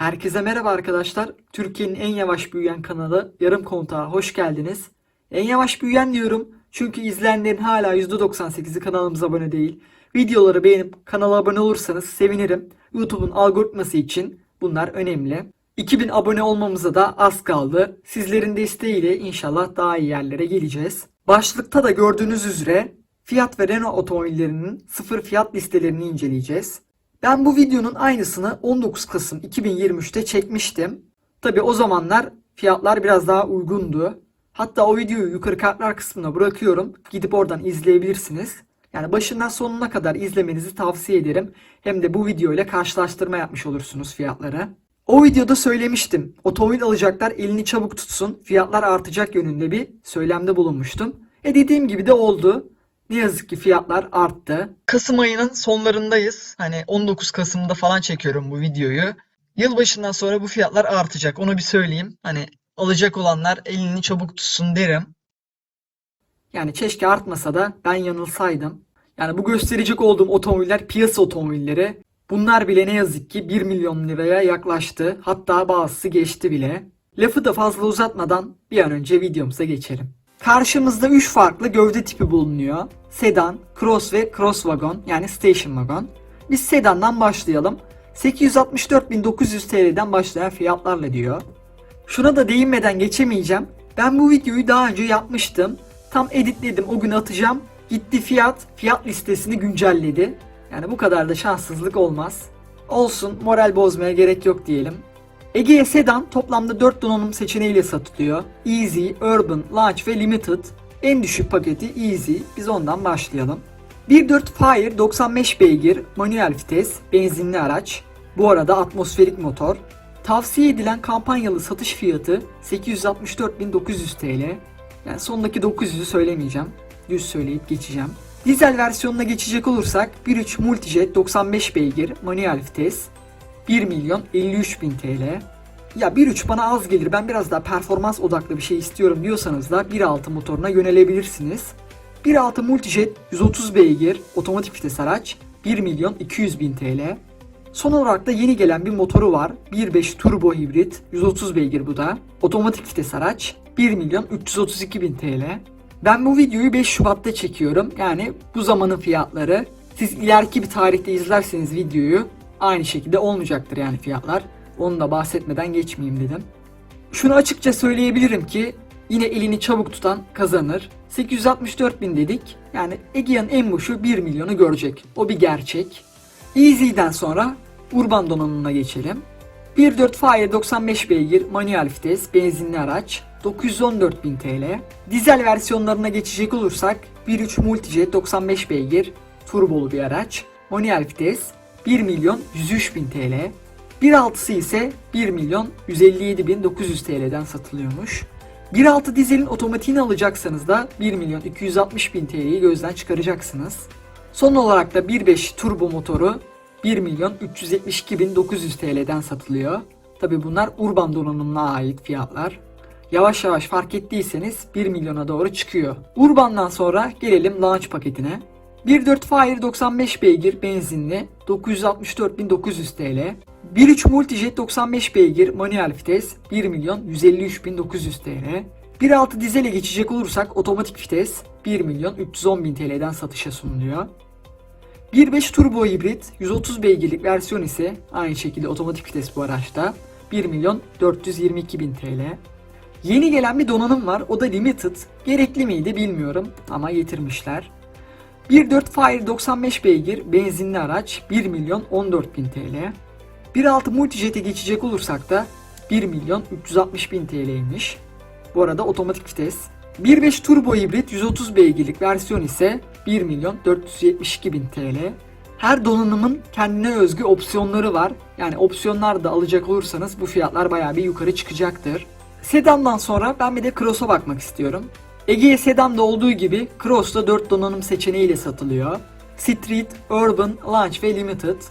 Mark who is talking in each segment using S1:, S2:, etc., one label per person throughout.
S1: Herkese merhaba arkadaşlar. Türkiye'nin en yavaş büyüyen kanalı Yarım Kontağa hoş geldiniz. En yavaş büyüyen diyorum çünkü izleyenlerin hala %98'i kanalımıza abone değil. Videoları beğenip kanala abone olursanız sevinirim. YouTube'un algoritması için bunlar önemli. 2000 abone olmamıza da az kaldı. Sizlerin desteğiyle inşallah daha iyi yerlere geleceğiz. Başlıkta da gördüğünüz üzere Fiat ve Renault otomobillerinin sıfır fiyat listelerini inceleyeceğiz. Ben bu videonun aynısını 19 Kasım 2023'te çekmiştim. Tabi o zamanlar fiyatlar biraz daha uygundu. Hatta o videoyu yukarı kartlar kısmına bırakıyorum. Gidip oradan izleyebilirsiniz. Yani başından sonuna kadar izlemenizi tavsiye ederim. Hem de bu video ile karşılaştırma yapmış olursunuz fiyatları. O videoda söylemiştim. Otomobil alacaklar elini çabuk tutsun. Fiyatlar artacak yönünde bir söylemde bulunmuştum. E dediğim gibi de oldu. Ne yazık ki fiyatlar arttı. Kasım ayının sonlarındayız. Hani 19 Kasım'da falan çekiyorum bu videoyu. Yılbaşından sonra bu fiyatlar artacak. Onu bir söyleyeyim. Hani alacak olanlar elini çabuk tutsun derim. Yani keşke artmasa da ben yanılsaydım. Yani bu gösterecek olduğum otomobiller piyasa otomobilleri. Bunlar bile ne yazık ki 1 milyon liraya yaklaştı. Hatta bazısı geçti bile. Lafı da fazla uzatmadan bir an önce videomuza geçelim. Karşımızda 3 farklı gövde tipi bulunuyor. Sedan, cross ve cross wagon yani station wagon. Biz sedandan başlayalım. 864.900 TL'den başlayan fiyatlarla diyor. Şuna da değinmeden geçemeyeceğim. Ben bu videoyu daha önce yapmıştım. Tam editledim o gün atacağım. Gitti fiyat, fiyat listesini güncelledi. Yani bu kadar da şanssızlık olmaz. Olsun moral bozmaya gerek yok diyelim. Egea Sedan toplamda 4 donanım seçeneğiyle satılıyor. Easy, Urban, Launch ve Limited. En düşük paketi Easy. Biz ondan başlayalım. 1.4 Fire 95 beygir, manuel vites, benzinli araç. Bu arada atmosferik motor. Tavsiye edilen kampanyalı satış fiyatı 864.900 TL. Yani sondaki 900'ü söylemeyeceğim. Düz söyleyip geçeceğim. Dizel versiyonuna geçecek olursak 1.3 Multijet 95 beygir, manuel vites, 1 milyon 53 bin TL. Ya 1.3 bana az gelir ben biraz daha performans odaklı bir şey istiyorum diyorsanız da 1.6 motoruna yönelebilirsiniz. 1.6 Multijet 130 beygir otomatik vites araç 1 milyon 200 bin TL. Son olarak da yeni gelen bir motoru var. 1.5 turbo hibrit 130 beygir bu da. Otomatik vites araç 1 milyon 332 bin TL. Ben bu videoyu 5 Şubat'ta çekiyorum. Yani bu zamanın fiyatları. Siz ileriki bir tarihte izlerseniz videoyu aynı şekilde olmayacaktır yani fiyatlar. Onu da bahsetmeden geçmeyeyim dedim. Şunu açıkça söyleyebilirim ki yine elini çabuk tutan kazanır. 864 bin dedik. Yani Egea'nın en boşu 1 milyonu görecek. O bir gerçek. Easy'den sonra urban donanımına geçelim. 1.4 Fire 95 beygir manuel vites benzinli araç 914.000 TL. Dizel versiyonlarına geçecek olursak 1.3 Multijet 95 beygir turbolu bir araç manuel vites 1 milyon 103 bin TL. 1.6'sı ise 1 milyon 157 bin 900 TL'den satılıyormuş. 1.6 dizelin otomatiğini alacaksanız da 1 milyon 260 bin TL'yi gözden çıkaracaksınız. Son olarak da 1.5 turbo motoru 1 milyon 372 bin 900 TL'den satılıyor. Tabi bunlar urban donanımına ait fiyatlar. Yavaş yavaş fark ettiyseniz 1 milyona doğru çıkıyor. Urban'dan sonra gelelim launch paketine. 1.4 Fire 95 beygir benzinli 964.900 TL. 1.3 Multijet 95 beygir manuel vites 1 milyon 153.900 TL. 1.6 dizele geçecek olursak otomatik vites 1 milyon 310.000 TL'den satışa sunuluyor. 1.5 turbo hibrit 130 beygirlik versiyon ise aynı şekilde otomatik vites bu araçta 1 milyon 422.000 TL. Yeni gelen bir donanım var o da Limited. Gerekli miydi bilmiyorum ama getirmişler. 1.4 Fire 95 beygir benzinli araç 1 milyon 14 bin TL. 1.6 Multijet'e geçecek olursak da 1 milyon 360 bin TL'ymiş. Bu arada otomatik vites. 1.5 turbo hibrit 130 beygirlik versiyon ise 1 milyon 472 bin TL. Her donanımın kendine özgü opsiyonları var. Yani opsiyonlar da alacak olursanız bu fiyatlar bayağı bir yukarı çıkacaktır. Sedandan sonra ben bir de Cross'a bakmak istiyorum. Egea Sedan'da olduğu gibi Cross'ta 4 donanım seçeneğiyle satılıyor. Street, Urban, Launch ve Limited.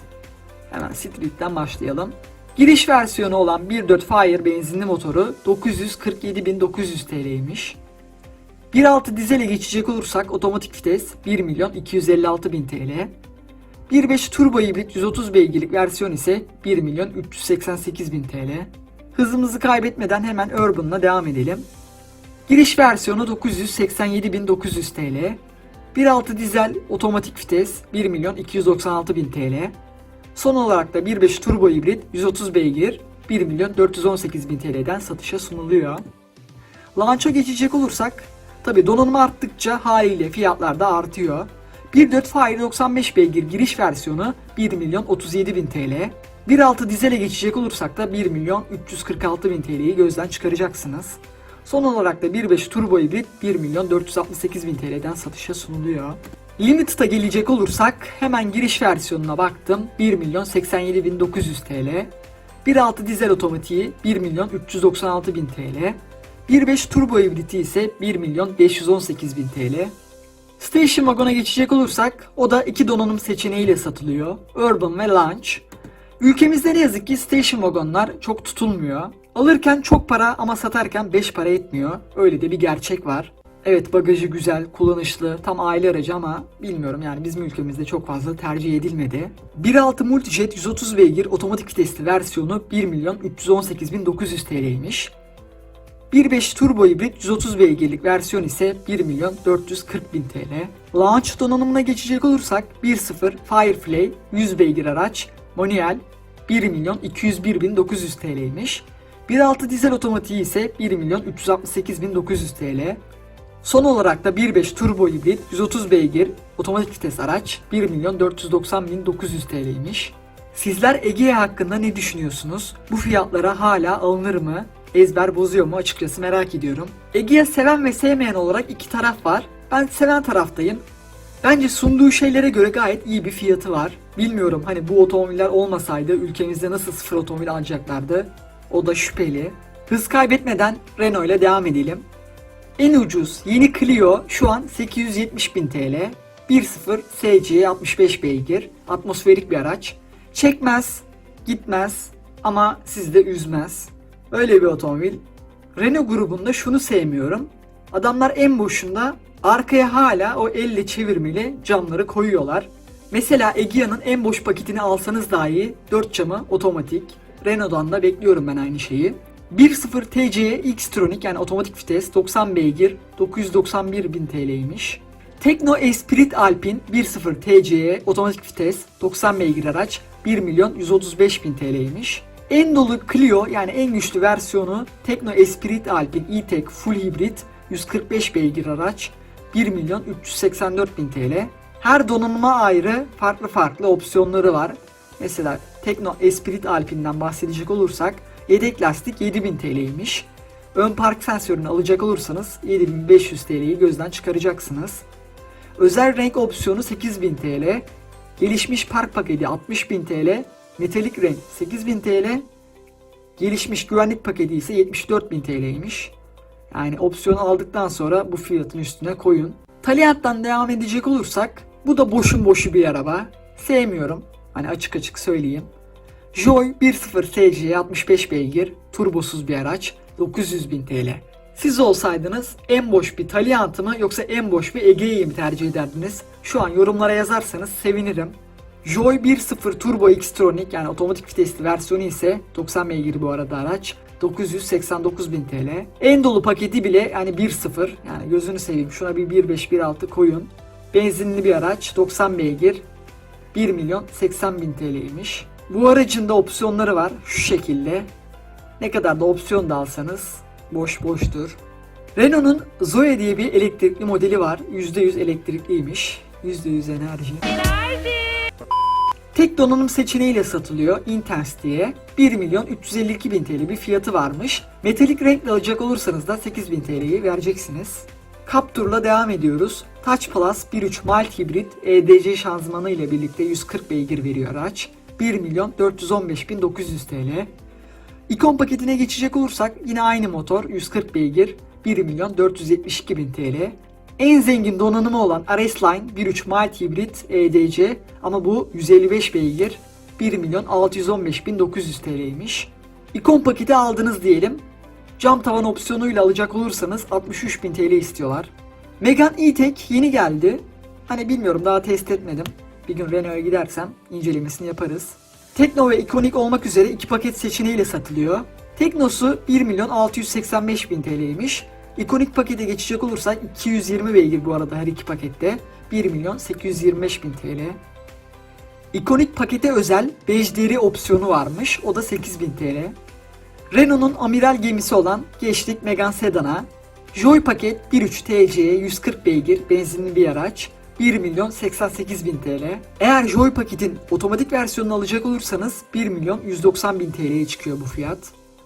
S1: Hemen Street'ten başlayalım. Giriş versiyonu olan 1.4 Fire benzinli motoru 947.900 TL'ymiş. 1.6 dizele geçecek olursak otomatik vites 1 milyon 256 bin TL. 1.5 turbo hibrit 130 beygirlik versiyon ise 1 milyon 388 bin TL. Hızımızı kaybetmeden hemen Urban'la devam edelim. Giriş versiyonu 987.900 TL. 1.6 dizel otomatik vites 1 milyon 296 bin TL. Son olarak da 1.5 turbo hibrit 130 beygir 1 milyon 418 bin TL'den satışa sunuluyor. Launch'a geçecek olursak tabi donanımı arttıkça haliyle fiyatlar da artıyor. 1.4 Fire 95 beygir giriş versiyonu 1 milyon 37 bin TL. 1.6 dizele geçecek olursak da 1 milyon 346 bin TL'yi gözden çıkaracaksınız. Son olarak da 1.5 turbo hibrit 1 milyon 468 bin TL'den satışa sunuluyor. Limited'a gelecek olursak hemen giriş versiyonuna baktım 1 milyon 87 bin 900 TL. 1.6 dizel otomatiği 1 milyon 396 bin TL. 1.5 turbo hibriti ise 1 milyon 518 bin TL. Station Wagon'a geçecek olursak o da iki donanım seçeneğiyle satılıyor. Urban ve Launch. Ülkemizde ne yazık ki station wagonlar çok tutulmuyor. Alırken çok para ama satarken 5 para etmiyor. Öyle de bir gerçek var. Evet bagajı güzel, kullanışlı, tam aile aracı ama bilmiyorum yani bizim ülkemizde çok fazla tercih edilmedi. 1.6 Multijet 130 beygir otomatik vitesli versiyonu 1 milyon 318 bin 900 TL'ymiş. 1.5 turbo hibrit 130 beygirlik versiyon ise 1 milyon 440 bin TL. Launch donanımına geçecek olursak 1.0 Firefly 100 beygir araç manuel 1 milyon 201 bin 900 TL'ymiş. 1.6 dizel otomatiği ise 1 milyon 368 bin 900 TL. Son olarak da 1.5 turbo hibrit 130 beygir otomatik vites araç 1 milyon 490 bin 900 TL'ymiş. Sizler Egea hakkında ne düşünüyorsunuz? Bu fiyatlara hala alınır mı? Ezber bozuyor mu açıkçası merak ediyorum. Egea seven ve sevmeyen olarak iki taraf var. Ben seven taraftayım. Bence sunduğu şeylere göre gayet iyi bir fiyatı var. Bilmiyorum hani bu otomobiller olmasaydı ülkemizde nasıl sıfır otomobil alacaklardı. O da şüpheli. Hız kaybetmeden Renault ile devam edelim. En ucuz yeni Clio şu an 870 bin TL. 1.0 SC 65 beygir. Atmosferik bir araç. Çekmez, gitmez ama sizi de üzmez. Öyle bir otomobil. Renault grubunda şunu sevmiyorum. Adamlar en boşunda arkaya hala o elle çevirmeli camları koyuyorlar. Mesela Egea'nın en boş paketini alsanız dahi 4 camı otomatik. Renault'dan da bekliyorum ben aynı şeyi. 1.0 TC'ye X-Tronic yani otomatik vites 90 beygir 991 bin TL'ymiş. Tekno Esprit Alpine 1.0 TC'ye otomatik vites 90 beygir araç 1 milyon 135 bin TL'ymiş. En dolu Clio yani en güçlü versiyonu Tekno Esprit Alpine E-Tech Full Hybrid 145 beygir araç 1 milyon 384 bin TL. Her donanıma ayrı farklı farklı opsiyonları var. Mesela Tekno Esprit Alpine'den bahsedecek olursak yedek lastik 7000 TL'ymiş. Ön park sensörünü alacak olursanız 7500 TL'yi gözden çıkaracaksınız. Özel renk opsiyonu 8000 TL. Gelişmiş park paketi 60.000 TL. Metalik renk 8000 TL. Gelişmiş güvenlik paketi ise 74.000 TL'ymiş. Yani opsiyonu aldıktan sonra bu fiyatın üstüne koyun. Taliant'tan devam edecek olursak bu da boşun boşu bir araba. Sevmiyorum. Hani açık açık söyleyeyim. Joy 1.0 SC 65 beygir, turbosuz bir araç, 900 bin TL. Siz olsaydınız en boş bir Taliant'ı mı yoksa en boş bir Ege'yi mi tercih ederdiniz? Şu an yorumlara yazarsanız sevinirim. Joy 1.0 Turbo X-Tronic yani otomatik vitesli versiyonu ise 90 beygir bu arada araç. 989 bin TL. En dolu paketi bile yani 1.0 yani gözünü seveyim şuna bir 1.5 1.6 koyun. Benzinli bir araç 90 beygir 1 milyon 80 bin TL'ymiş. Bu aracın da opsiyonları var şu şekilde. Ne kadar da opsiyon da alsanız boş boştur. Renault'un Zoe diye bir elektrikli modeli var. %100 elektrikliymiş. %100 enerji. Tek donanım seçeneğiyle satılıyor Intense diye. 1 milyon 352 bin TL bir fiyatı varmış. Metalik renkle alacak olursanız da 8 bin TL'yi vereceksiniz. Captur'la devam ediyoruz. Touch Plus 1.3 Mild Hybrid EDC şanzımanı ile birlikte 140 beygir veriyor araç. 1 milyon 415 bin 900 TL. İkon paketine geçecek olursak yine aynı motor 140 beygir 1 milyon 472 bin TL. En zengin donanımı olan RS-Line 1.3 Mild Hybrid EDC ama bu 155 beygir 1 milyon 615 bin 900 TL'ymiş. İkon paketi aldınız diyelim. Cam tavan opsiyonuyla alacak olursanız 63 bin TL istiyorlar. Megane E-Tech yeni geldi. Hani bilmiyorum daha test etmedim. Bir gün Renault'a gidersem incelemesini yaparız. Tekno ve ikonik olmak üzere iki paket seçeneğiyle satılıyor. Teknosu 1 milyon 685 bin TL'ymiş. İkonik pakete geçecek olursak 220 beygir bu arada her iki pakette. 1 milyon 825 bin TL. İkonik pakete özel bej deri opsiyonu varmış. O da 8000 TL. Renault'un amiral gemisi olan geçtik Megane Sedan'a. Joy paket 1.3 TC'ye 140 beygir benzinli bir araç. 1 milyon 88 bin TL. Eğer Joy paketin otomatik versiyonunu alacak olursanız 1 milyon 190 bin TL'ye çıkıyor bu fiyat.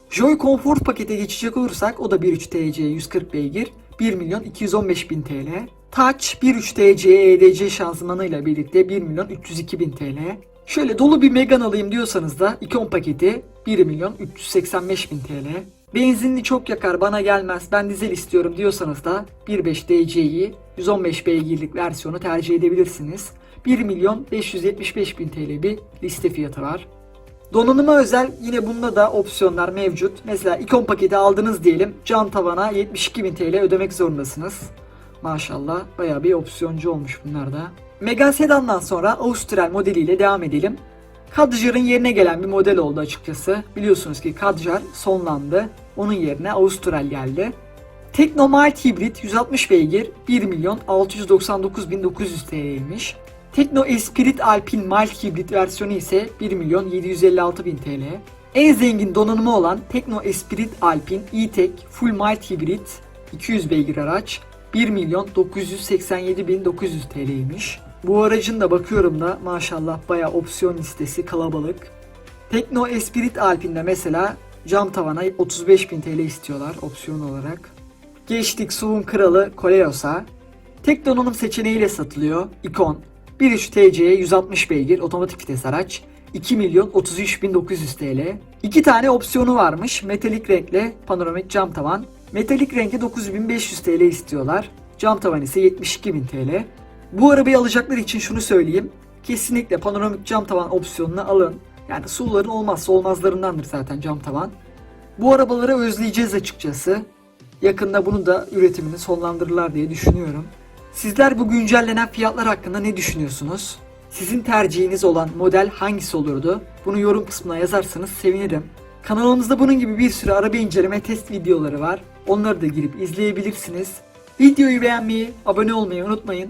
S1: Joy Comfort pakete geçecek olursak o da 1.3 TC 140 beygir 1 milyon 215 bin TL. Touch 1.3 TC EDC şanzımanıyla birlikte 1 milyon 302 bin TL. Şöyle dolu bir Megane alayım diyorsanız da ikon paketi 1 milyon 385 bin TL. Benzinli çok yakar bana gelmez ben dizel istiyorum diyorsanız da 1.5 DC'yi 115 beygirlik versiyonu tercih edebilirsiniz. 1 milyon 575 bin TL bir liste fiyatı var. Donanıma özel yine bunda da opsiyonlar mevcut. Mesela ikon paketi aldınız diyelim. Can tavana 72.000 TL ödemek zorundasınız. Maşallah bayağı bir opsiyoncu olmuş bunlar da. Megane Sedan'dan sonra Austral modeliyle devam edelim. Kadjar'ın yerine gelen bir model oldu açıkçası. Biliyorsunuz ki Kadjar sonlandı. Onun yerine Austral geldi. Tekno Mild Hybrid 160 beygir 1 milyon 699.900 TL'ymiş. Tekno Esprit Alpine Mild Hybrid versiyonu ise 1 milyon 756.000 TL. En zengin donanımı olan Tekno Esprit Alpine E-Tech Full Mild Hybrid 200 beygir araç 1 milyon 987.900 TL'ymiş. Bu aracın da bakıyorum da maşallah bayağı opsiyon listesi kalabalık. Tekno Esprit Alpine'de mesela cam tavana 35.000 TL istiyorlar opsiyon olarak. Geçtik SUV'un kralı Koleos'a. Tek donanım seçeneğiyle satılıyor. İkon. 1.3 TC'ye 160 beygir otomatik vites araç. 2 milyon 33.900 TL. İki tane opsiyonu varmış. Metalik renkle panoramik cam tavan. Metalik renkte 9500 TL istiyorlar. Cam tavan ise 72.000 TL. Bu arabayı alacaklar için şunu söyleyeyim. Kesinlikle panoramik cam tavan opsiyonunu alın. Yani SUV'ların olmazsa olmazlarındandır zaten cam tavan. Bu arabaları özleyeceğiz açıkçası. Yakında bunu da üretimini sonlandırırlar diye düşünüyorum. Sizler bu güncellenen fiyatlar hakkında ne düşünüyorsunuz? Sizin tercihiniz olan model hangisi olurdu? Bunu yorum kısmına yazarsanız sevinirim. Kanalımızda bunun gibi bir sürü araba inceleme test videoları var. Onları da girip izleyebilirsiniz. Videoyu beğenmeyi, abone olmayı unutmayın.